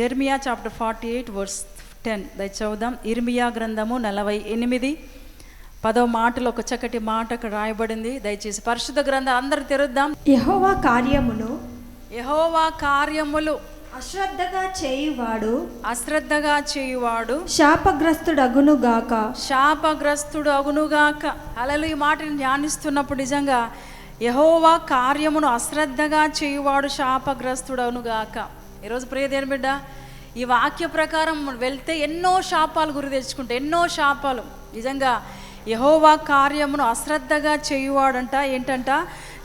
Jeremiah chapter forty eight verse ten. దయ చదువుదాం ఇర్మియా గ్రంథము నలభై ఎనిమిది. పదో మాటలో ఒక చక్కటి మాట అక్కడ రాయబడింది. దయచేసి పరిశుద్ధ గ్రంథం అందరు తెరుద్దాం. యెహోవా కార్యమును యహోవా కార్యములు అశ్రద్ధగా చేయువాడు అశ్రద్ధగా చేయువాడు శాపగ్రస్తుడగును గాక. శాపగ్రస్తుడు అగునుగాక అలలు ఈ మాటని ధ్యానిస్తున్నప్పుడు నిజంగా యహోవా కార్యమును అశ్రద్ధగా చేయువాడు శాపగ్రస్తుడు అగునుగాక ఈరోజు ప్రియదేని బిడ్డ ఈ వాక్య ప్రకారం వెళ్తే ఎన్నో శాపాలు గురి తెచ్చుకుంటే ఎన్నో శాపాలు. నిజంగా యహోవా కార్యమును అశ్రద్ధగా చేయువాడంట. ఏంటంట?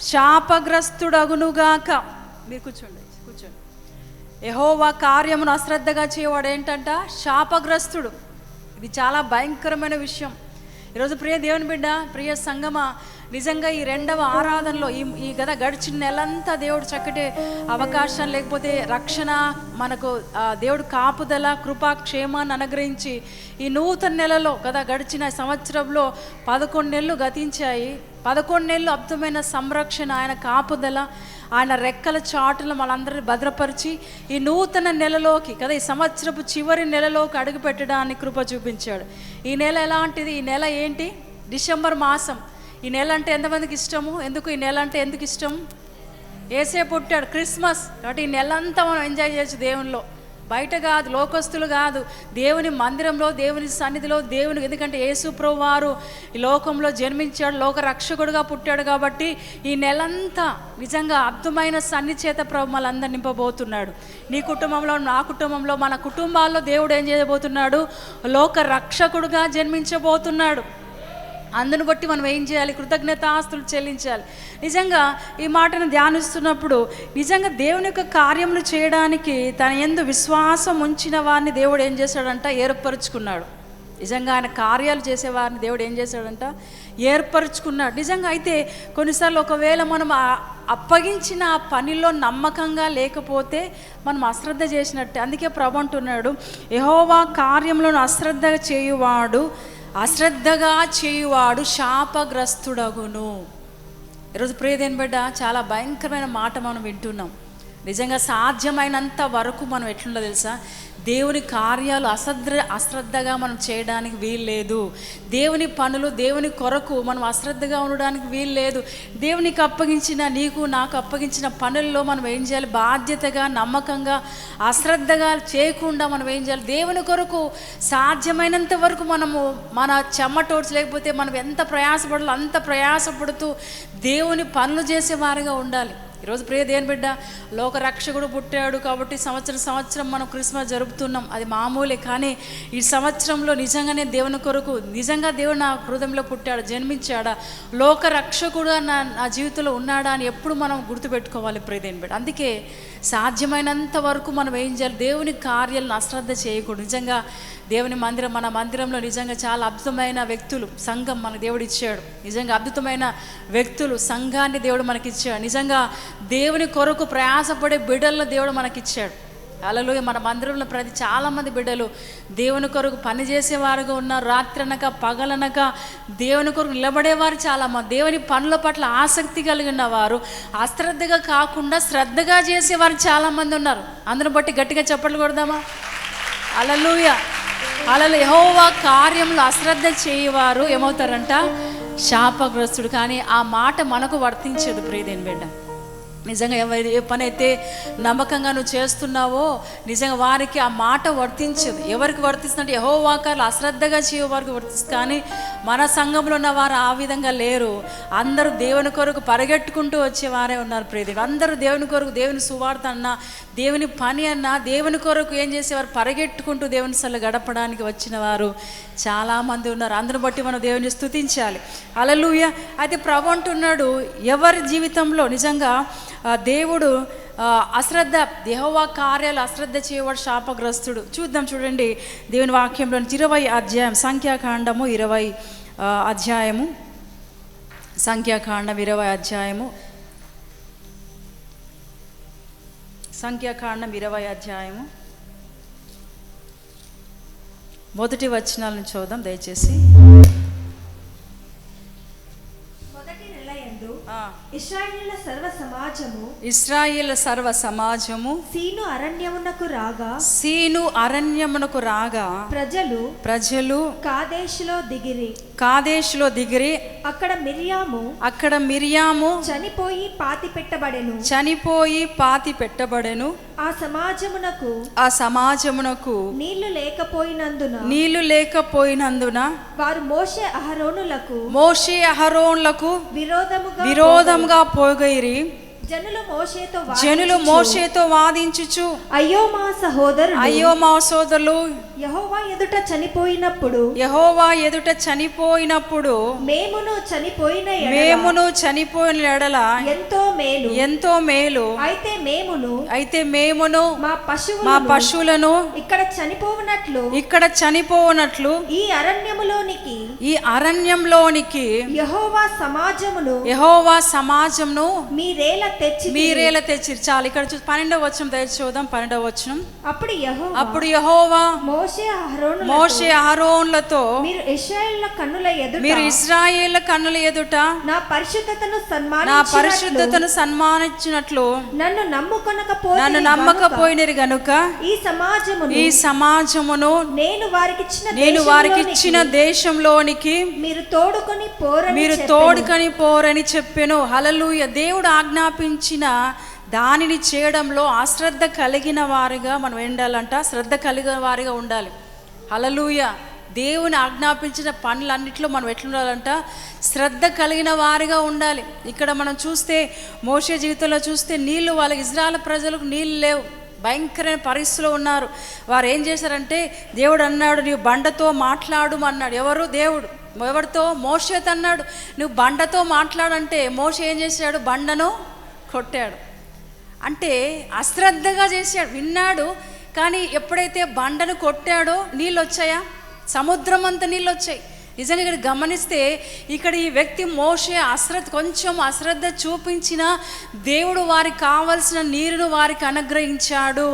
శాపగ్రస్తుడు అగునుగాక మీరు కూర్చోండి కూర్చోండి. యహోవా కార్యమును అశ్రద్ధగా చేయవాడు ఏంటంట? శాపగ్రస్తుడు. ఇది చాలా భయంకరమైన విషయం. ఈరోజు ప్రియ దేవుని బిడ్డ ప్రియ సంగమ నిజంగా ఈ రెండవ ఆరాధనలో ఈ ఈ గత గడిచిన నెలంతా దేవుడు చక్కటి అవకాశం లేకపోతే రక్షణ మనకు దేవుడు కాపుదల కృపా క్షేమాన్ని అనుగ్రహించి ఈ నూతన నెలలో గత గడిచిన సంవత్సరంలో పదకొండు నెలలు గతించాయి. పదకొండు నెలలు అద్భుతమైన సంరక్షణ ఆయన కాపుదల ఆయన రెక్కల చాటులు మనందరినీ భద్రపరిచి ఈ నూతన నెలలోకి కదా ఈ సంవత్సరపు చివరి నెలలోకి అడుగు పెట్టడానికి కృప చూపించాడు. ఈ నెల ఎలాంటిది? ఈ నెల ఏంటి? డిసెంబర్ మాసం. ఈ నెల అంటే ఎంతమందికి ఇష్టము? ఎందుకు ఈ నెల అంటే ఎందుకు ఇష్టం? ఏసే పుట్టాడు క్రిస్మస్ కాబట్టి ఈ నెలంతా మనం ఎంజాయ్ చేయొచ్చు దేవునిలో బయట కాదు లోకస్తులు కాదు. దేవుని మందిరంలో దేవుని సన్నిధిలో దేవుని ఎందుకంటే యేసుప్రభు వారు ఈ లోకంలో జన్మించాడు లోక రక్షకుడుగా పుట్టాడు కాబట్టి ఈ నెలంతా నిజంగా అద్భుతమైన సన్ని చేత ప్రభు నింపబోతున్నాడు. నీ కుటుంబంలో నా కుటుంబంలో మన కుటుంబాల్లో దేవుడు ఏం చేయబోతున్నాడు? లోక రక్షకుడుగా జన్మించబోతున్నాడు. అందును బట్టి మనం ఏం చేయాలి? కృతజ్ఞతాస్తులు చెల్లించాలి. నిజంగా ఈ మాటను ధ్యానిస్తున్నప్పుడు నిజంగా దేవుని యొక్క కార్యములు చేయడానికి తన ఎందు విశ్వాసం ఉంచిన వారిని దేవుడు ఏం చేశాడంట? ఏర్పరచుకున్నాడు. నిజంగా ఆయన కార్యాలు చేసేవారిని దేవుడు ఏం చేశాడంట? ఏర్పరచుకున్నాడు. నిజంగా అయితే కొన్నిసార్లు ఒకవేళ మనం అప్పగించిన ఆ పనిలో నమ్మకంగా లేకపోతే మనం అశ్రద్ధ చేసినట్టే. అందుకే ప్రభు అంటున్నాడు యహోవా కార్యములను అశ్రద్ధ చేయువాడు అశ్రద్ధగా చేయువాడు శాపగ్రస్తుడగును. ఈరోజు ప్రియదేని బిడ్డ చాలా భయంకరమైన మాట మనం వింటున్నాం. నిజంగా సాధ్యమైనంత వరకు మనం ఎట్లుందో తెలుసా? దేవుని కార్యాలు అశ్రద్ధ అశ్రద్ధగా మనం చేయడానికి వీల్లేదు దేవుని పనులు దేవుని కొరకు మనం అశ్రద్ధగా ఉండడానికి వీల్లేదు దేవునికి అప్పగించిన నీకు నాకు అప్పగించిన పనుల్లో మనం ఏం చేయాలి? బాధ్యతగా నమ్మకంగా అశ్రద్ధగా చేయకుండా మనం ఏం చేయాలి? దేవుని కొరకు సాధ్యమైనంత వరకు మనము మన చెమటోడ్స్ లేకపోతే మనం ఎంత ప్రయాసపడాలో అంత ప్రయాసపడుతూ దేవుని పనులు చేసేవారుగా ఉండాలి. ఈరోజు ప్రియ దేని బిడ్డ లోకరక్షకుడు పుట్టాడు కాబట్టి సంవత్సరం సంవత్సరం మనం క్రిస్మస్ జరుపుతున్నాం. అది మామూలే కానీ ఈ సంవత్సరంలో నిజంగానే దేవుని కొరకు నిజంగా దేవుడు నా హృదయంలో పుట్టాడు జన్మించాడా లోకరక్షకుడుగా నా నా జీవితంలో ఉన్నాడా అని ఎప్పుడు మనం గుర్తుపెట్టుకోవాలి ప్రియ దేని బిడ్డ. అందుకే సాధ్యమైనంత వరకు మనం ఏం చేయాలి? దేవుని కార్యాలను అశ్రద్ధ చేయకూడదు. నిజంగా దేవుని మందిరం మన మందిరంలో నిజంగా చాలా అద్భుతమైన వ్యక్తులు సంఘం మన దేవుడు ఇచ్చాడు. నిజంగా అద్భుతమైన వ్యక్తులు సంఘాన్ని దేవుడు మనకి ఇచ్చాడు నిజంగా దేవుని కొరకు ప్రయాసపడే బిడ్డలను దేవుడు మనకి ఇచ్చాడు అలలో మన మందిరంలో ప్రతి చాలామంది బిడ్డలు దేవుని కొరకు పనిచేసేవారుగా ఉన్నారు రాత్రనక పగలనక దేవుని కొరకు నిలబడేవారు చాలామంది దేవుని పనుల పట్ల ఆసక్తి కలిగిన వారు అశ్రద్ధగా కాకుండా శ్రద్ధగా చేసేవారు చాలామంది ఉన్నారు. అందరిని బట్టి గట్టిగా చప్పట్లు కొడదామా? అలలుయ అలలు యహోవా కార్యంలో అశ్రద్ధ చేయవారు ఏమవుతారంట? శాపగ్రస్తుడు. కానీ ఆ మాట మనకు వర్తించదు ప్రియదేని బిడ్డ. నిజంగా ఎవరి ఏ పని అయితే నమ్మకంగా నువ్వు చేస్తున్నావో నిజంగా వారికి ఆ మాట వర్తించదు. ఎవరికి వర్తిస్తుందంటే యహో వాకాలు అశ్రద్ధగా చేయవారికి వర్తిస్తుంది. కానీ మన సంఘంలో ఉన్న వారు ఆ విధంగా లేరు. అందరూ దేవుని కొరకు పరిగెట్టుకుంటూ వచ్చేవారే ఉన్నారు ప్రియదేవుడు అందరూ దేవుని కొరకు దేవుని సువార్త అన్నా దేవుని పని అన్నా దేవుని కొరకు ఏం చేసేవారు? పరిగెట్టుకుంటూ దేవుని సల్ల గడపడానికి వచ్చిన వారు చాలామంది ఉన్నారు. అందరిని బట్టి మనం దేవుని స్తుతించాలి. అలలుయ అయితే ప్రభు అంటున్నాడు ఎవరి జీవితంలో? నిజంగా ఆ, దేవుడు అశ్రద్ధ దేహవా కార్యాలు అశ్రద్ధ చేయవాడు శాపగ్రస్తుడు. చూద్దాం చూడండి దేవుని వాక్యంలో ఇరవై అధ్యాయం సంఖ్యాకాండము ఇరవై అధ్యాయము. సంఖ్యాకాండం ఇరవై అధ్యాయము. సంఖ్యాకాండం ఇరవై అధ్యాయము. మొదటి వచనాలను చూద్దాం దయచేసి. ఇస్రాయేలీల సర్వ సమాజము ఇస్రాయేల్ సర్వ సమాజము సీను అరణ్యమునకు రాగా సీను అరణ్యమునకు రాగా ప్రజలు ప్రజలు కాదేశులో దిగిరి. కాదేశులో దిగిరి అక్కడ మిరియాము అక్కడ మిరియాము చనిపోయి పాతి పెట్టబడెను. చనిపోయి పాతి పెట్టబడెను. ఆ సమాజమునకు ఆ సమాజమునకు నీళ్ళు లేకపోయినందున నీళ్ళు లేకపోయినందున వారు మోషే అహరోనులకు మోషే అహరోన్లకు విరోధముగా విరోధంగా పోగైరి. జనులు మోషేతో జనులు వాదించుచు, మోషేతో వాదించుచు. అయ్యో మా సహోదరుడు. అయ్యో మా సోదరులు. యెహోవా ఎదుట చనిపోయినప్పుడు. యహోవా ఎదుట చనిపోయినప్పుడు. మేమును చనిపోయిన మేమును చనిపోయిన ఎడల. ఎంతో మేలు. ఎంతో మేలు. అయితే మేమును. అయితే మేమును. మా పశువులను. మా పశువులను. ఇక్కడ చనిపోవునట్లు. ఇక్కడ చనిపోనట్లు ఈ అరణ్యములోనికి. ఈ అరణ్యంలోనికి. యెహోవా సమాజమును. యహోవా సమాజంను మీరేల తెచ్చి మీరేలా తెచ్చిరు. చాలు ఇక్కడ చూ పన్నెండవ వచనం దయచేసి చూద్దాం పన్నెండవ వచనం. అప్పుడు యెహోవా. అప్పుడు యహోవా మోషే అహరోను మోషే అహరోన్లతో మీరు ఇశ్రాయేళ్ళ కన్నుల ఎదుట మీరు కన్నుల ఎదుట నా పరిశుద్ధతను నా పరిశుద్ధతను సన్మానించినట్లు నన్ను నమ్ముకొనకపోతే నన్ను నమ్మకపోయినరు గనుక ఈ సమాజమును ఈ సమాజమును నేను వారికిచ్చిన నేను వారికి దేశంలోనికి ఇచ్చిన దేశంలోనికి మీరు తోడుకొని పోరని మీరు. తోడుకని పోరని చెప్పెను. హలలుయ దేవుడు ఆజ్ఞాపించిన దానిని చేయడంలో అశ్రద్ధ కలిగిన వారిగా మనం ఉండాలంట శ్రద్ధ కలిగిన వారిగా ఉండాలి. హలలుయ దేవుని ఆజ్ఞాపించిన పనులన్నిట్లో మనం ఎట్లుండాలంట? శ్రద్ధ కలిగిన వారిగా ఉండాలి. ఇక్కడ మనం చూస్తే మోసే జీవితంలో చూస్తే నీళ్ళు వాళ్ళ ఇజ్రాయల్ ప్రజలకు నీళ్ళు లేవు. భయంకరమైన పరిస్థితిలో ఉన్నారు. వారు ఏం చేశారంటే దేవుడు అన్నాడు నీవు బండతో మాట్లాడు అన్నాడు. ఎవరు? దేవుడు. ఎవరితో? మోషేత్ అన్నాడు. నువ్వు బండతో మాట్లాడంటే మోష ఏం చేశాడు? బండను కొట్టాడు. అంటే అశ్రద్ధగా చేశాడు విన్నాడు కానీ ఎప్పుడైతే బండను కొట్టాడో నీళ్ళు వచ్చాయా సముద్రం అంత నీళ్ళు వచ్చాయి నిజంగా ఇక్కడ గమనిస్తే ఇక్కడ ఈ వ్యక్తి మోసే అశ్రద్ధ కొంచెం అశ్రద్ధ చూపించిన దేవుడు వారికి కావలసిన నీరును వారికి అనుగ్రహించాడు.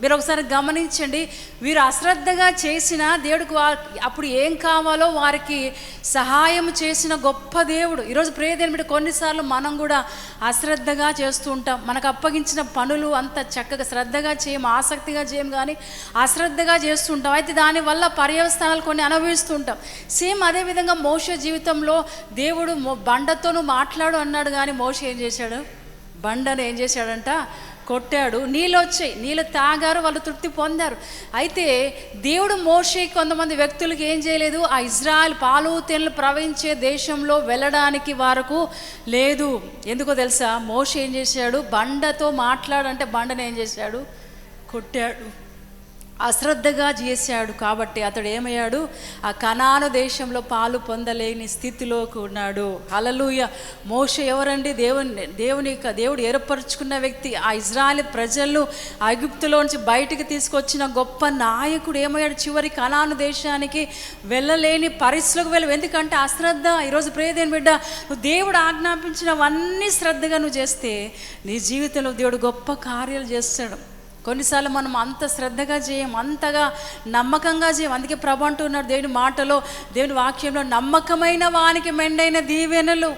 మీరు ఒకసారి గమనించండి వీరు అశ్రద్ధగా చేసిన దేవుడికి వా- అప్పుడు ఏం కావాలో వారికి సహాయం చేసిన గొప్ప దేవుడు. ఈరోజు ప్రేదేని కొన్నిసార్లు మనం కూడా అశ్రద్ధగా చేస్తూ ఉంటాం. మనకు అప్పగించిన పనులు అంత చక్కగా శ్రద్ధగా చేయం ఆసక్తిగా చేయం కానీ అశ్రద్ధగా చేస్తుంటాం అయితే దానివల్ల పర్యవస్థానాలు కొన్ని అనుభవిస్తుంటాం సేమ్ అదే విధంగా మోష జీవితంలో దేవుడు బండతోనూ మాట్లాడు అన్నాడు కానీ మోష ఏం చేశాడు? బండను ఏం చేశాడంట? కొట్టాడు. నీళ్ళు వచ్చాయి. నీళ్ళు తాగారు వాళ్ళు తృప్తి పొందారు. అయితే దేవుడు మోషే కొంతమంది వ్యక్తులకు ఏం చేయలేదు? ఆ ఇజ్రాయల్ పాలు తెన్లు ప్రవహించే దేశంలో వెళ్ళడానికి వారకు లేదు. ఎందుకో తెలుసా? మోషే ఏం చేశాడు? బండతో మాట్లాడంటే బండను ఏం చేశాడు? కొట్టాడు. అశ్రద్ధగా చేశాడు కాబట్టి అతడు ఏమయ్యాడు? ఆ కనాను దేశంలో పాలు పొందలేని స్థితిలోకి ఉన్నాడు. అలలుయ మోష ఎవరండి? దేవుని దేవుని యొక్క దేవుడు ఏర్పరచుకున్న వ్యక్తి. ఆ ఇజ్రాయెల్ ప్రజలను ఐగుప్తులోంచి బయటికి తీసుకొచ్చిన గొప్ప నాయకుడు ఏమయ్యాడు? చివరి కనాను దేశానికి వెళ్ళలేని పరిస్థితులకు వెళ్ళవు ఎందుకంటే అశ్రద్ధ. ఈరోజు ప్రేదేని బిడ్డ నువ్వు దేవుడు ఆజ్ఞాపించినవన్నీ శ్రద్ధగా నువ్వు చేస్తే నీ జీవితంలో దేవుడు గొప్ప కార్యాలు చేస్తాడు. కొన్నిసార్లు మనం అంత శ్రద్ధగా చేయం అంతగా నమ్మకంగా చేయం. అందుకే ప్రభు అంటున్నాడు దేవుని మాటలో దేవుని వాక్యంలో నమ్మకమైన వానికి మెండైన దీవెనలు.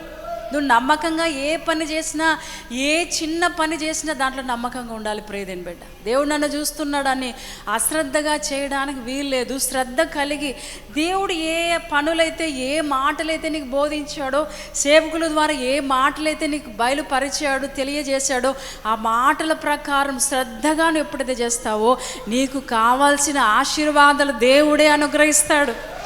నువ్వు నమ్మకంగా ఏ పని చేసినా ఏ చిన్న పని చేసినా దాంట్లో నమ్మకంగా ఉండాలి ప్రేదేని బిడ్డ. దేవుడు నన్ను చూస్తున్నాడని అశ్రద్ధగా చేయడానికి వీల్లేదు. శ్రద్ధ కలిగి దేవుడు ఏ పనులైతే ఏ మాటలైతే నీకు బోధించాడో సేవకుల ద్వారా ఏ మాటలైతే నీకు బయలుపరిచాడో తెలియజేశాడో ఆ మాటల ప్రకారం శ్రద్ధగా నువ్వు ఎప్పుడైతే చేస్తావో నీకు కావాల్సిన ఆశీర్వాదాలు దేవుడే అనుగ్రహిస్తాడు.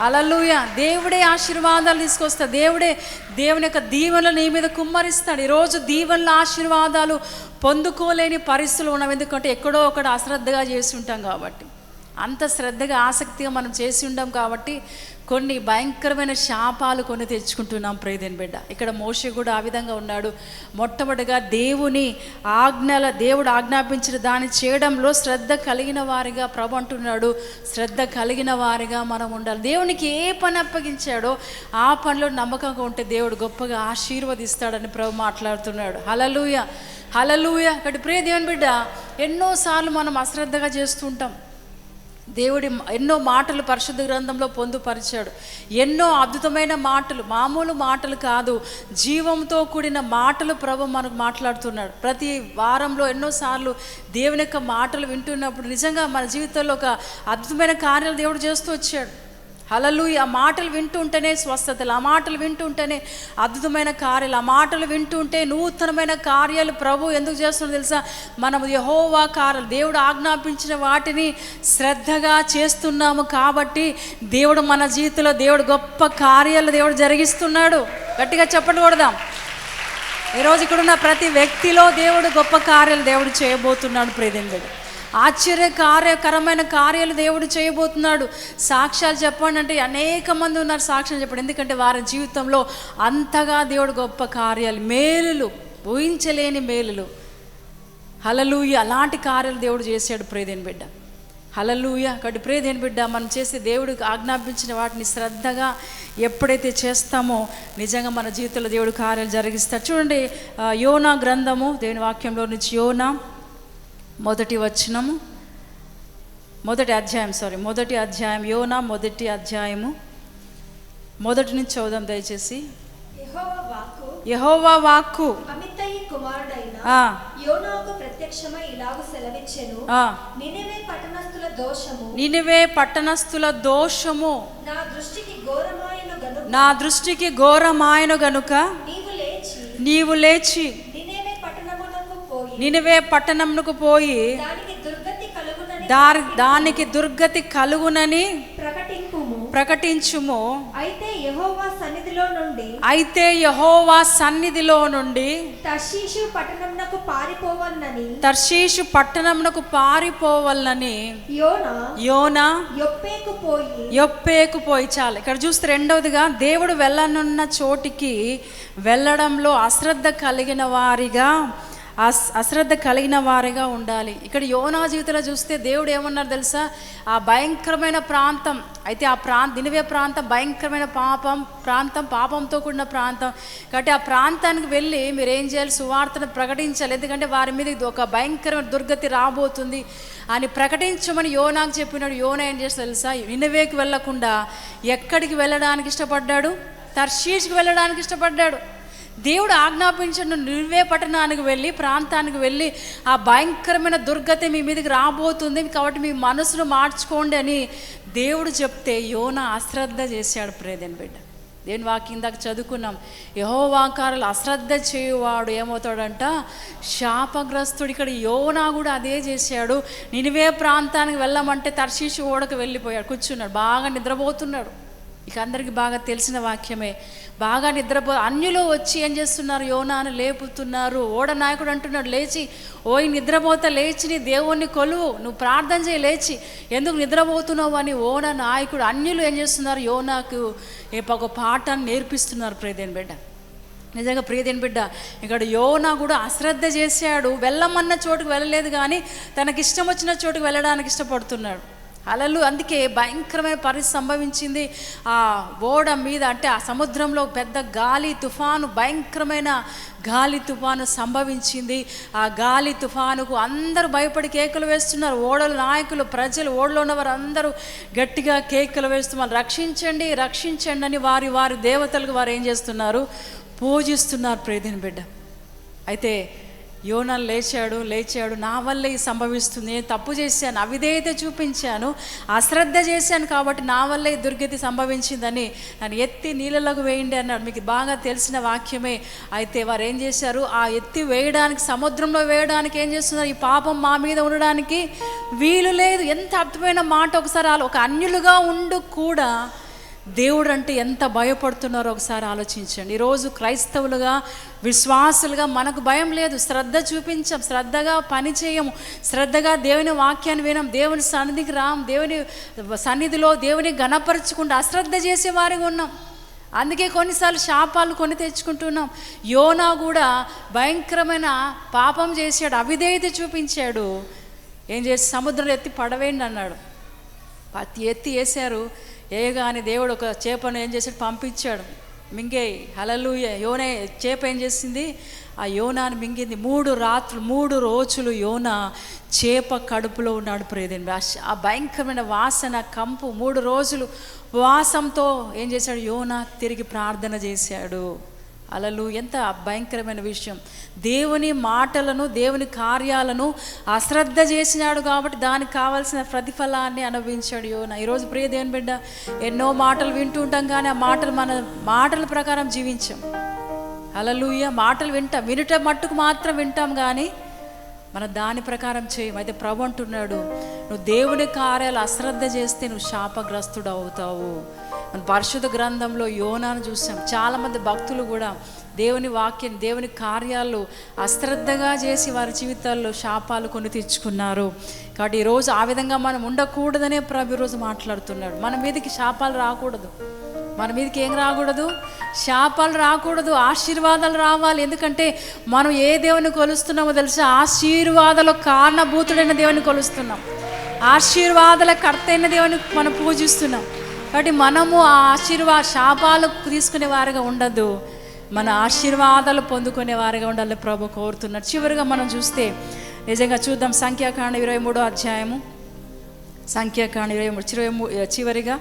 అలలుయ. దేవుడే ఆశీర్వాదాలు తీసుకొస్తా. దేవుడే దేవుని యొక్క దీవెనలు నీ మీద కుమ్మరిస్తాడు. ఈరోజు దీవెనల ఆశీర్వాదాలు పొందుకోలేని పరిస్థితులు ఉన్నాం. ఎందుకంటే ఎక్కడో ఒకటి అశ్రద్ధగా చేసి ఉంటాం కాబట్టి. అంత శ్రద్ధగా ఆసక్తిగా మనం చేసి ఉండం కాబట్టి కొన్ని భయంకరమైన శాపాలు కొన్ని తెచ్చుకుంటున్నాం ప్రేదేన్ బిడ్డ. ఇక్కడ మోషే కూడా ఆ విధంగా ఉన్నాడు. మొట్టమొదటిగా దేవుని ఆజ్ఞల దేవుడు ఆజ్ఞాపించిన దాన్ని చేయడంలో శ్రద్ధ కలిగిన వారిగా ప్రభు అంటున్నాడు. శ్రద్ధ కలిగిన వారిగా మనం ఉండాలి. దేవునికి ఏ పని అప్పగించాడో ఆ పనిలో నమ్మకంగా ఉంటే దేవుడు గొప్పగా ఆశీర్వదిస్తాడని ప్రభు మాట్లాడుతున్నాడు. హలలుయ హలలుయ అక్కడ ప్రియ దేవుని బిడ్డ ఎన్నోసార్లు మనం అశ్రద్ధగా చేస్తుంటాం దేవుడి ఎన్నో మాటలు పరిశుద్ధ గ్రంథంలో పొందుపరిచాడు. ఎన్నో అద్భుతమైన మాటలు మామూలు మాటలు కాదు జీవంతో కూడిన మాటలు ప్రభు మనకు మాట్లాడుతున్నాడు. ప్రతి వారంలో ఎన్నోసార్లు దేవుని యొక్క మాటలు వింటున్నప్పుడు నిజంగా మన జీవితంలో ఒక అద్భుతమైన కార్యాలు దేవుడు చేస్తూ వచ్చాడు. హలలు ఆ మాటలు వింటుంటేనే స్వస్థతలు ఆ మాటలు వింటుంటేనే అద్భుతమైన కార్యాలు ఆ మాటలు వింటుంటే నూతనమైన కార్యాలు ప్రభు ఎందుకు చేస్తుందో తెలుసా? మనం యహోవా కార్యాలు దేవుడు ఆజ్ఞాపించిన వాటిని శ్రద్ధగా చేస్తున్నాము కాబట్టి దేవుడు మన జీవితంలో దేవుడు గొప్ప కార్యాలు దేవుడు జరిగిస్తున్నాడు. గట్టిగా చెప్పండి కొడదాం. ఈరోజు ఇక్కడున్న ప్రతి వ్యక్తిలో దేవుడు గొప్ప కార్యాలు దేవుడు చేయబోతున్నాడు ప్రేదేందుడు ఆశ్చర్య కార్యకరమైన కార్యాలు దేవుడు చేయబోతున్నాడు. సాక్ష్యాలు చెప్పండి అంటే అనేక మంది ఉన్నారు సాక్ష్యం చెప్పండి. ఎందుకంటే వారి జీవితంలో అంతగా దేవుడు గొప్ప కార్యాలు మేలులు ఊహించలేని మేలులు. హలలుయ అలాంటి కార్యాలు దేవుడు చేశాడు ప్రేదేని బిడ్డ. హలలుయ కాబట్టి ప్రేదేని బిడ్డ మనం చేసే దేవుడు ఆజ్ఞాపించిన వాటిని శ్రద్ధగా ఎప్పుడైతే చేస్తామో నిజంగా మన జీవితంలో దేవుడు కార్యాలు జరిగిస్తారు. చూడండి యోనా గ్రంథము దేవుని వాక్యంలో నుంచి యోనా మొదటి వచనము మొదటి అధ్యాయం సారీ మొదటి అధ్యాయం యోనా మొదటి అధ్యాయము. మొదటి నుంచి చదువుదాం దయచేసి. యెహోవా వాక్కు నినివే పట్టణస్థుల దోషము. నినివే పట్టణస్థుల దోషము. నా దృష్టికి ఘోరమాయను గనుక నీవు లేచి నీవు లేచి నినేవే పట్టణమునకు పోయి దానికి దుర్గతి కలుగునని దారి దానికి దుర్గతి కలుగునని ప్రకటింపుము. ప్రకటించుము. అయితే యెహోవా సన్నిధిలో నుండి అయితే యహోవా సన్నిధిలో నుండి తర్షీషు పట్టణమునకు పారిపోవన్నని తర్షీషు పట్టణమునకు పారిపోవాలని యోనా యోనా యొప్పేకు పోయి యొప్పేకు పోయి చాలు. ఇక్కడ చూస్తే రెండవదిగా దేవుడు వెళ్ళనున్న చోటికి వెళ్ళడంలో అశ్రద్ధ కలిగిన వారిగా అశ్రద్ధ కలిగిన వారిగా ఉండాలి. ఇక్కడ యోనా జీవితంలో చూస్తే దేవుడు ఏమన్నారు తెలుసా? ఆ భయంకరమైన ప్రాంతం అయితే ఆ ప్రాంత దినవే ప్రాంతం భయంకరమైన పాపం ప్రాంతం పాపంతో కూడిన ప్రాంతం. కాబట్టి ఆ ప్రాంతానికి వెళ్ళి మీరు ఏం చేయాలి? సువార్తను ప్రకటించాలి. ఎందుకంటే వారి మీద ఇది ఒక భయంకరమైన దుర్గతి రాబోతుంది అని ప్రకటించమని యోనాకు చెప్పినాడు. యోనా ఏం చేస్తా తెలుసా? నినవేకి వెళ్ళకుండా ఎక్కడికి వెళ్ళడానికి ఇష్టపడ్డాడు? తర్షీష్కి వెళ్ళడానికి ఇష్టపడ్డాడు. దేవుడు ఆజ్ఞాపించిన నువ్వే పట్టణానికి వెళ్ళి ప్రాంతానికి వెళ్ళి ఆ భయంకరమైన దుర్గతి మీ మీదకి రాబోతుంది కాబట్టి మీ మనసును మార్చుకోండి అని దేవుడు చెప్తే యోన అశ్రద్ధ చేశాడు ప్రేదన్ బిడ్డ. దేని వాక్యం ఇందాక చదువుకున్నాం. యహోవాకారాలు అశ్రద్ధ చేయువాడు ఏమవుతాడంట? శాపగ్రస్తుడు. ఇక్కడ యోనా కూడా అదే చేశాడు. నినివే ప్రాంతానికి వెళ్ళమంటే తర్శీషు ఓడకు వెళ్ళిపోయాడు. కూర్చున్నాడు. బాగా నిద్రపోతున్నాడు. ఇక అందరికీ బాగా తెలిసిన వాక్యమే. బాగా నిద్రపో అన్యులు వచ్చి ఏం చేస్తున్నారు? యోనాను లేపుతున్నారు. ఓడ నాయకుడు అంటున్నాడు లేచి. ఓయ్ నిద్రపోత లేచి నీ దేవుణ్ణి కొలువు. నువ్వు ప్రార్థన చేయి లేచి. ఎందుకు నిద్రపోతున్నావు అని ఓన నాయకుడు అన్యులు ఏం చేస్తున్నారు? యోనాకు ఏ ఒక పాఠాన్ని నేర్పిస్తున్నారు ప్రియదేని బిడ్డ. నిజంగా ప్రియదేని బిడ్డ ఇక్కడ యోనా కూడా అశ్రద్ధ చేశాడు. వెళ్ళమన్న చోటుకు వెళ్ళలేదు కానీ తనకి ఇష్టం వచ్చిన చోటుకు వెళ్ళడానికి ఇష్టపడుతున్నాడు. అలలు. అందుకే భయంకరమైన పరిస్థితి సంభవించింది. ఆ ఓడ మీద అంటే ఆ సముద్రంలో పెద్ద గాలి తుఫాను భయంకరమైన గాలి తుఫాను సంభవించింది. ఆ గాలి తుఫానుకు అందరూ భయపడి కేకలు వేస్తున్నారు. ఓడల నాయకులు ప్రజలు ఓడలో ఉన్నవారు అందరూ గట్టిగా కేకలు వేస్తున్నారు. రక్షించండి రక్షించండి అని వారి వారి దేవతలకు వారు ఏం చేస్తున్నారు? పూజిస్తున్నారు ప్రేదిని బిడ్డ. అయితే యోనా లేచాడు లేచాడు నా వల్లే ఇది సంభవిస్తుంది నేను తప్పు చేశాను అవిధేయత చూపించాను అశ్రద్ధ చేశాను కాబట్టి నా వల్లే ఈ దుర్గతి సంభవించిందని నన్ను ఎత్తి నీళ్ళలోకి వేయండి అన్నాడు. మీకు బాగా తెలిసిన వాక్యమే. అయితే వారు ఏం చేశారు? ఆ ఎత్తి వేయడానికి సముద్రంలో వేయడానికి ఏం చేస్తున్నారు? ఈ పాపం మా మీద ఉండడానికి వీలు లేదు. ఎంత అర్థమైన మాట ఒకసారి వాళ్ళు ఒక అన్యులుగా ఉండు కూడా దేవుడు అంటే ఎంత భయపడుతున్నారో ఒకసారి ఆలోచించండి. ఈరోజు క్రైస్తవులుగా విశ్వాసులుగా మనకు భయం లేదు. శ్రద్ధ చూపించాం శ్రద్ధగా పని చేయము శ్రద్ధగా దేవుని వాక్యాన్ని వినం దేవుని సన్నిధికి రాం దేవుని సన్నిధిలో దేవుని గణపరచుకుంటూ అశ్రద్ధ చేసే ఉన్నాం. అందుకే కొన్నిసార్లు శాపాలు కొని తెచ్చుకుంటున్నాం. యోనా కూడా భయంకరమైన పాపం చేశాడు అవిధేయత చూపించాడు. ఏం చేసి సముద్రం ఎత్తి పడవేయండి అన్నాడు. పత్తి ఎత్తి వేశారు. ఏగాని దేవుడు ఒక చేపను ఏం చేశాడు? పంపించాడు. మింగే హలలు యోనే చేప ఏం చేసింది? ఆ యోనాను మింగింది. మూడు రాత్రులు మూడు రోజులు యోన చేప కడుపులో ఉన్నాడు ప్రేదండి ఆ భయంకరమైన వాసన కంపు మూడు రోజులు వాసంతో ఏం చేశాడు? యోన తిరిగి ప్రార్థన చేశాడు. అలలు ఎంత భయంకరమైన విషయం. దేవుని మాటలను దేవుని కార్యాలను అశ్రద్ధ చేసినాడు కాబట్టి దానికి కావాల్సిన ప్రతిఫలాన్ని అనుభవించాడు యోన. ఈరోజు ప్రియ దేవుని బిడ్డ ఎన్నో మాటలు వింటూ ఉంటాం కానీ ఆ మాటలు మన మాటల ప్రకారం జీవించాం. అలలుయ మాటలు వింటాం. వినుట మట్టుకు మాత్రం వింటాం కానీ మన దాని ప్రకారం చేయం. అయితే ప్రభు అంటున్నాడు నువ్వు దేవుని కార్యాలు అశ్రద్ధ చేస్తే నువ్వు శాపగ్రస్తుడు అవుతావు. మన పరిశుద్ధ గ్రంథంలో యోనాను చూసాం. చాలామంది భక్తులు కూడా దేవుని వాక్యం దేవుని కార్యాలు అశ్రద్ధగా చేసి వారి జీవితాల్లో శాపాలు కొని తెచ్చుకున్నారు కాబట్టి ఈరోజు ఆ విధంగా మనం ఉండకూడదనే ప్రభు ఈరోజు మాట్లాడుతున్నాడు. మన మీదకి శాపాలు రాకూడదు. మన మీదకి ఏం రాకూడదు? శాపాలు రాకూడదు ఆశీర్వాదాలు రావాలి. ఎందుకంటే మనం ఏ దేవుని కొలుస్తున్నామో తెలుసా? ఆశీర్వాదాలు కారణభూతుడైన దేవుని కొలుస్తున్నాం. ఆశీర్వాదాల కర్త అయిన దేవుని మనం పూజిస్తున్నాం. కాబట్టి మనము ఆ ఆశీర్వాద శాపాలు తీసుకునే వారిగా ఉండదు. మన ఆశీర్వాదాలు పొందుకునే వారిగా ఉండాలి ప్రభు కోరుతున్నారు. చివరిగా మనం చూస్తే నిజంగా చూద్దాం సంఖ్యాకాండ ఇరవై మూడో అధ్యాయము. సంఖ్యాకాండ ఇరవై మూడు చిరవై చివరిగా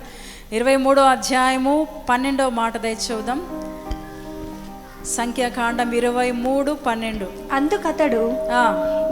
ఇరవై మూడో అధ్యాయము పన్నెండవ మాట దయచేసి చూద్దాం. సంఖ్యాకాండం ఇరవై మూడు పన్నెండు. అందుకతడు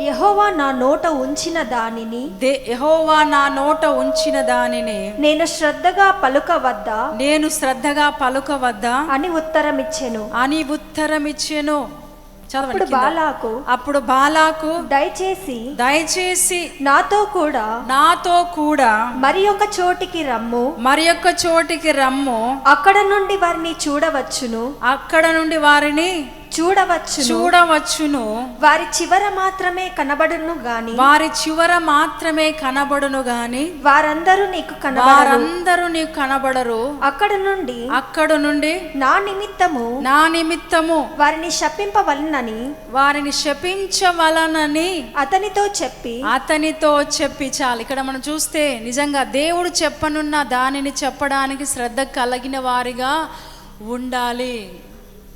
యెహోవా నా నోట ఉంచిన దానిని దే యెహోవా నా నోట ఉంచిన దానిని నేను శ్రద్ధగా పలుకవద్దా? నేను శ్రద్ధగా పలుకవద్దా? అని ఉత్తరమిచ్చెను. అని ఉత్తరమిచ్చెను. చదవండి. బాలాకు అప్పుడు బాలాకు దయచేసి దయచేసి నాతో కూడా నాతో కూడా మరి ఒక చోటికి రమ్ము. మరి యొక్క చోటికి రమ్ము. అక్కడ నుండి వారిని చూడవచ్చును. అక్కడ నుండి వారిని చూడవచ్చును. చూడవచ్చును. వారి చివర మాత్రమే కనబడును గాని. వారి చివర మాత్రమే కనబడును గాని. వారందరూ నీకు కనబడరు. వారందరూ నీకు కనబడరు. అక్కడ నుండి అక్కడ నుండి నా నిమిత్తము నా నిమిత్తము వారిని శపింపవలనని వారిని శపించవలనని అతనితో చెప్పి అతనితో చెప్పి చాలు. ఇక్కడ మనం చూస్తే నిజంగా దేవుడు చెప్పనున్న దానిని చెప్పడానికి శ్రద్ధ కలిగిన వారిగా ఉండాలి.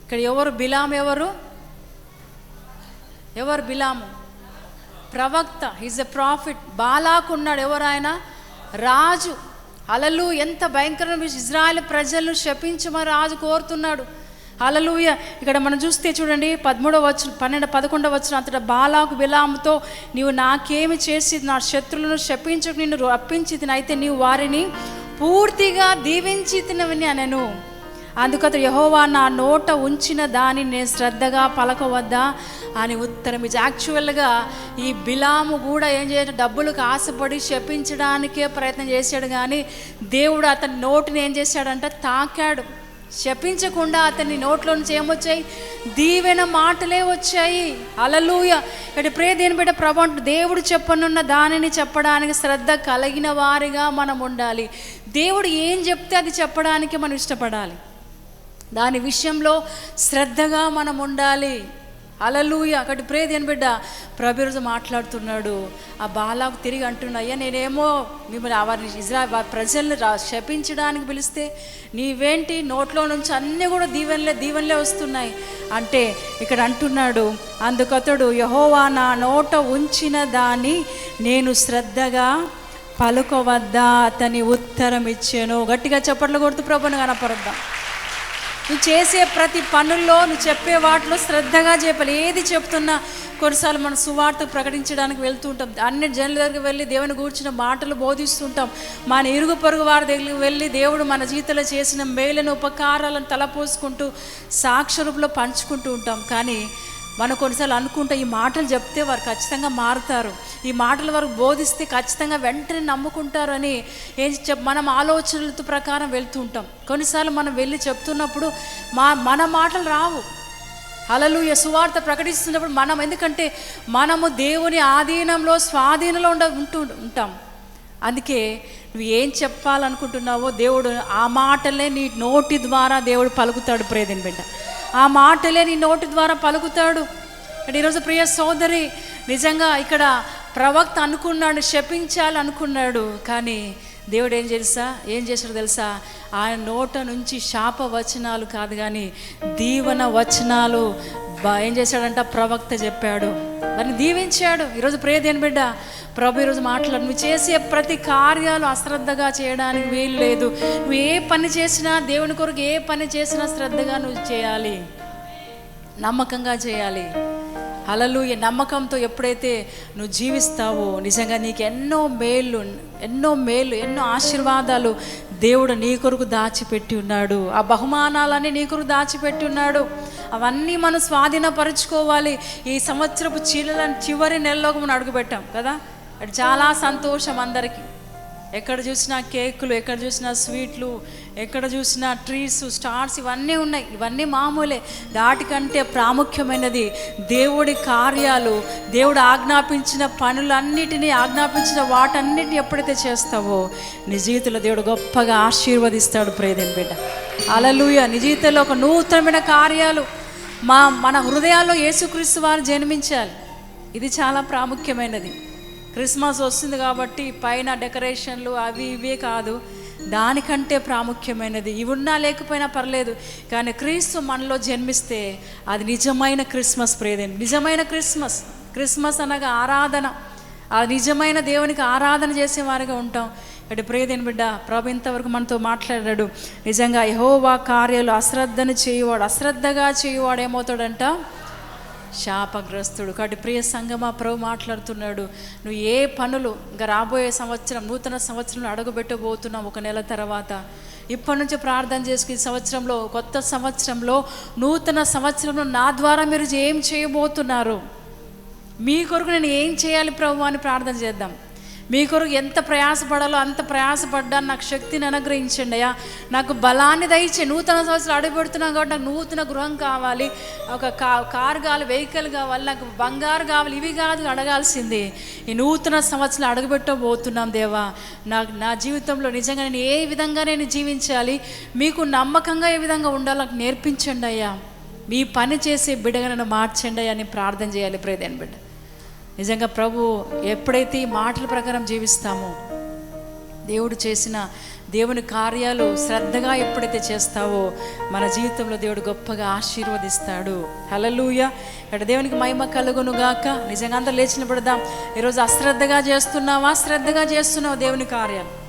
ఇక్కడ ఎవరు బిలాం ఎవరు? ఎవరు బిలాము? ప్రవక్త ఈజ్ ఎ ప్రాఫిట్ బాలాకు ఉన్నాడు ఎవరు ఆయన? రాజు. అలలు ఎంత భయంకరమైన ఇజ్రాయెల్ ప్రజలను శపించమని రాజు కోరుతున్నాడు. అలలుయ ఇక్కడ మనం చూస్తే చూడండి పదమూడవ వచ్చిన పన్నెండు పదకొండవ వచ్చిన అంతటా బాలాకు బిలాముతో నీవు నాకేమి చేసి నా శత్రులను శపించకు నిన్ను రప్పించి అయితే నీవు వారిని పూర్తిగా దీవించి తినవని అనను. అందుకత యహోవా నా నోట ఉంచిన దానిని నేను శ్రద్ధగా పలకవద్దా అని ఉత్తరం. ఇది యాక్చువల్గా ఈ బిలాము కూడా ఏం చేయడం డబ్బులకు ఆశపడి శపించడానికే ప్రయత్నం చేశాడు కానీ దేవుడు అతని నోటిని ఏం చేశాడంట తాకాడు. శపించకుండా అతని నోట్లో నుంచి ఏమొచ్చాయి దీవెన మాటలే వచ్చాయి. అలలుయ ఇటు ప్రే దేని బిడ్డ ప్రభు దేవుడు చెప్పనున్న దానిని చెప్పడానికి శ్రద్ధ కలిగిన వారిగా మనం ఉండాలి. దేవుడు ఏం చెప్తే అది చెప్పడానికి మనం ఇష్టపడాలి. దాని విషయంలో శ్రద్ధగా మనం ఉండాలి. అలలుయ అక్కడి ప్రేదేని బిడ్డ? ప్రభురోజు మాట్లాడుతున్నాడు. ఆ బాలాకు తిరిగి అంటున్నా అయ్యా నేనేమో మిమ్మల్ని వారిని ఇజ్రా వారి ప్రజల్ని రా శపించడానికి పిలిస్తే నీవేంటి? నోట్లో నుంచి అన్నీ కూడా దీవెనలే దీవెనలే వస్తున్నాయి. అంటే ఇక్కడ అంటున్నాడు అందుకతడు యహోవా నా నోట ఉంచిన దాన్ని నేను శ్రద్ధగా పలుకోవద్దా? అతని ఉత్తరం ఇచ్చాను. గట్టిగా చప్పట్లు కొడుతూ ప్రభుని కనపరుద్దాం. నువ్వు చేసే ప్రతి పనుల్లో నువ్వు చెప్పే వాటిలో శ్రద్ధగా చెప్పాలి. ఏది చెప్తున్నా కొన్నిసార్లు మనం సువార్త ప్రకటించడానికి వెళ్తూ ఉంటాం. అన్ని జనుల దగ్గరికి వెళ్ళి దేవుని కూర్చున్న మాటలు బోధిస్తుంటాం. మన ఇరుగు పొరుగు వారి దగ్గరికి వెళ్ళి దేవుడు మన జీవితంలో చేసిన మేలను ఉపకారాలను తలపోసుకుంటూ సాక్షరూపంలో పంచుకుంటూ ఉంటాం. కానీ మనం కొన్నిసార్లు అనుకుంటాం ఈ మాటలు చెప్తే వారు ఖచ్చితంగా మారుతారు. ఈ మాటలు వారు బోధిస్తే ఖచ్చితంగా వెంటనే నమ్ముకుంటారు అని ఏం చెప్ మనం ఆలోచనలతో ప్రకారం వెళ్తూ ఉంటాం. కొన్నిసార్లు మనం వెళ్ళి చెప్తున్నప్పుడు మా మన మాటలు రావు. అలలు సువార్త ప్రకటిస్తున్నప్పుడు మనం ఎందుకంటే మనము దేవుని ఆధీనంలో స్వాధీనంలో ఉండ ఉంటూ ఉంటాం. అందుకే నువ్వు ఏం చెప్పాలనుకుంటున్నావో దేవుడు ఆ మాటలే నీ నోటి ద్వారా దేవుడు పలుకుతాడు ప్రేదిని బిడ్డ. ఆ మాటలే నీ నోటి ద్వారా పలుకుతాడు. ఈరోజు ప్రియ సోదరి నిజంగా ఇక్కడ ప్రవక్త అనుకున్నాడు శపించాలి అనుకున్నాడు. కానీ దేవుడు ఏం తెలుసా ఏం చేశాడో తెలుసా? ఆయన నోట నుంచి శాప వచనాలు కాదు కానీ దీవన వచనాలు బా ఏం చేశాడంట? ప్రవక్త చెప్పాడు. దాన్ని దీవించాడు. ఈరోజు ప్రేదేని బిడ్డ ప్రభు ఈరోజు మాట్లాడు నువ్వు చేసే ప్రతి కార్యాలు అశ్రద్ధగా చేయడానికి వీలు లేదు. నువ్వు ఏ పని చేసినా దేవుని కొరకు ఏ పని చేసినా శ్రద్ధగా నువ్వు చేయాలి. నమ్మకంగా చేయాలి. అలలు ఈ నమ్మకంతో ఎప్పుడైతే నువ్వు జీవిస్తావో నిజంగా నీకు ఎన్నో మేళ్ళు ఎన్నో మేలు ఎన్నో ఆశీర్వాదాలు దేవుడు నీ కొరకు దాచిపెట్టి ఉన్నాడు. ఆ బహుమానాలన్నీ నీ కొరకు దాచిపెట్టి ఉన్నాడు. అవన్నీ మనం స్వాధీనపరుచుకోవాలి. ఈ సంవత్సరపు చీరలను చివరి నెలలోకి మనం అడుగుపెట్టాం కదా? అది చాలా సంతోషం అందరికీ. ఎక్కడ చూసినా కేకులు ఎక్కడ చూసినా స్వీట్లు ఎక్కడ చూసినా ట్రీస్ స్టార్స్ ఇవన్నీ ఉన్నాయి. ఇవన్నీ మామూలే. దాటికంటే ప్రాముఖ్యమైనది దేవుడి కార్యాలు దేవుడు ఆజ్ఞాపించిన పనులన్నిటినీ ఆజ్ఞాపించిన వాటన్నిటిని ఎప్పుడైతే చేస్తావో నీ జీవితంలో దేవుడు గొప్పగా ఆశీర్వదిస్తాడు ప్రేదేని బిడ్డ. అలలుయ నీ జీవితంలో ఒక నూతనమైన కార్యాలు. మా మన హృదయాల్లో యేసుక్రీస్తు వారు జన్మించాలి ఇది చాలా ప్రాముఖ్యమైనది. క్రిస్మస్ వస్తుంది కాబట్టి పైన డెకరేషన్లు అవి ఇవే కాదు దానికంటే ప్రాముఖ్యమైనది. ఇవి ఉన్నా లేకపోయినా పర్లేదు కానీ క్రీస్తు మనలో జన్మిస్తే అది నిజమైన క్రిస్మస్ ప్రేదని నిజమైన క్రిస్మస్ క్రిస్మస్ అనగా ఆరాధన. ఆ నిజమైన దేవునికి ఆరాధన చేసేవారిగా ఉంటాం. అంటే ప్రియదేని బిడ్డ ప్రభు ఇంతవరకు మనతో మాట్లాడాడు. నిజంగా యహోవా కార్యాలు అశ్రద్ధను చేయువాడు అశ్రద్ధగా చేయువాడు ఏమవుతాడంట? శాపగ్రస్తుడు. కాబట్టి ప్రియ సంగమా ప్రభు మాట్లాడుతున్నాడు. నువ్వు ఏ పనులు ఇంకా రాబోయే సంవత్సరం నూతన సంవత్సరంలో అడుగుపెట్టబోతున్నావు ఒక నెల తర్వాత? ఇప్పటి నుంచి ప్రార్థన చేసుకుని ఈ సంవత్సరంలో కొత్త సంవత్సరంలో నూతన సంవత్సరంలో నా ద్వారా మీరు ఏం చేయబోతున్నారు? మీ కొరకు నేను ఏం చేయాలి ప్రభు అని ప్రార్థన చేద్దాం. మీ కొరకు ఎంత ప్రయాసపడాలో అంత ప్రయాసపడ్డాను. నాకు శక్తిని అనుగ్రహించండి అయ్యా. నాకు బలాన్ని దయచే నూతన సంవత్సరం అడుగుపెడుతున్నాను కాబట్టి నాకు నూతన గృహం కావాలి. ఒక కా కారు కావాలి వెహికల్ కావాలి నాకు బంగారు కావాలి ఇవి కాదు అడగాల్సింది. ఈ నూతన సంవత్సరం అడుగుపెట్టబోతున్నాం దేవా. నాకు నా జీవితంలో నిజంగా నేను ఏ విధంగా నేను జీవించాలి? మీకు నమ్మకంగా ఏ విధంగా ఉండాలో నాకు నేర్పించండి అయ్యా. మీ పని చేసే బిడ్డగా నన్ను మార్చండి అయ్యా. అని ప్రార్థన చేయాలి. ప్రేదేని బిడ్డ నిజంగా ప్రభు ఎప్పుడైతే ఈ మాటల ప్రకారం జీవిస్తామో దేవుడు చేసిన దేవుని కార్యాలు శ్రద్ధగా ఎప్పుడైతే చేస్తావో మన జీవితంలో దేవుడు గొప్పగా ఆశీర్వదిస్తాడు. హలలుయ ఇక్కడ దేవునికి మహిమ కలుగునుగాక నిజంగా అందరూ లేచిన పడదాం. ఈరోజు అశ్రద్ధగా చేస్తున్నావా? శ్రద్ధగా చేస్తున్నావు దేవుని కార్యాలు?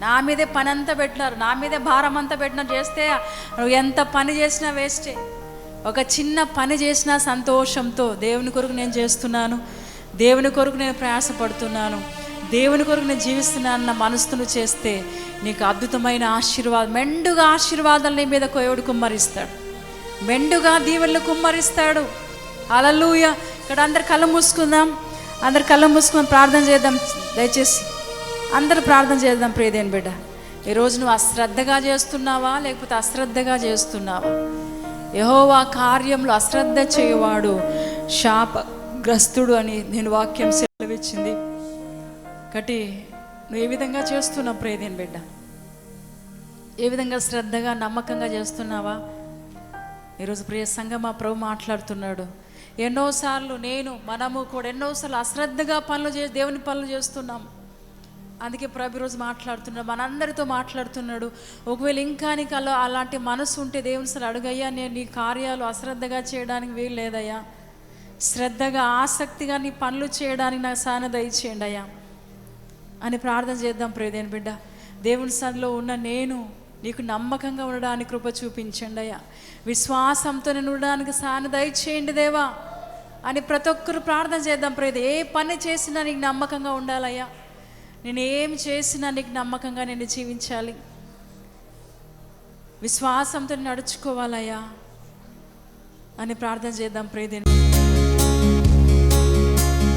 నా మీదే పని అంతా పెట్టినారు. నా మీదే భారం అంతా పెట్టినారు. చేస్తే నువ్వు ఎంత పని చేసినా వేస్టే. ఒక చిన్న పని చేసినా సంతోషంతో దేవుని కొరకు నేను చేస్తున్నాను దేవుని కొరకు నేను ప్రయాసపడుతున్నాను దేవుని కొరకు నేను జీవిస్తున్నాను అన్న మనసుతో చేస్తే నీకు అద్భుతమైన ఆశీర్వాదం మెండుగా ఆశీర్వాదాలు నీ మీద కోయవుడు కుమ్మరిస్తాడు. మెండుగా దీవెళ్ళు కుమ్మరిస్తాడు. అలలుయ ఇక్కడ అందరు కళ్ళు మూసుకుందాం. అందరు కళ్ళు మూసుకుందాం ప్రార్థన చేద్దాం. దయచేసి అందరు ప్రార్థన చేద్దాం ప్రియదేని బిడ్డ. ఈరోజు నువ్వు అశ్రద్ధగా చేస్తున్నావా లేకపోతే అశ్రద్ధగా చేస్తున్నావా? యహోవా కార్యంలో అశ్రద్ధ చేయవాడు శాపగ్రస్తుడు అని నేను వాక్యం సెలవిచ్చింది. కటి నువ్వు ఏ విధంగా చేస్తున్నావు ప్రేదేని బిడ్డ? ఏ విధంగా శ్రద్ధగా నమ్మకంగా చేస్తున్నావా? ఈరోజు ప్రియ సంగమా ప్రభు మాట్లాడుతున్నాడు. ఎన్నోసార్లు నేను మనము కూడా ఎన్నోసార్లు అశ్రద్ధగా పనులు చే దేవుని పనులు చేస్తున్నాం. అందుకే ప్రభు ఈరోజు మాట్లాడుతున్నాడు మనందరితో మాట్లాడుతున్నాడు. ఒకవేళ ఇంకా నీకు అలా అలాంటి మనసు ఉంటే దేవుని సరే అడుగయ్యా నేను నీ కార్యాలు అశ్రద్ధగా చేయడానికి వీలు లేదయ్యా. శ్రద్ధగా ఆసక్తిగా నీ పనులు చేయడానికి నాకు సాన దయచేయండి అయ్యా. అని ప్రార్థన చేద్దాం ప్రియదేని బిడ్డ. దేవుని సన్నిలో ఉన్న నేను నీకు నమ్మకంగా ఉండడానికి కృప చూపించండి అయ్యా. విశ్వాసంతో నేను ఉండడానికి సాన దయచేయండి దేవా. అని ప్రతి ఒక్కరు ప్రార్థన చేద్దాం ప్రియద ఏ పని చేసినా నీకు నమ్మకంగా ఉండాలయ్యా. నేను ఏం చేసినా నీకు నమ్మకంగా నేను జీవించాలి. విశ్వాసంతో నడుచుకోవాలయ్యా అని ప్రార్థన చేద్దాం ప్రియదేని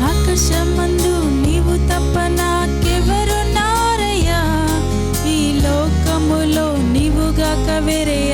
ఆకాశమందు నీవు తప్ప నాకెవరున్నారయ్యా ఈ లోకములో నీవుగాక వేరే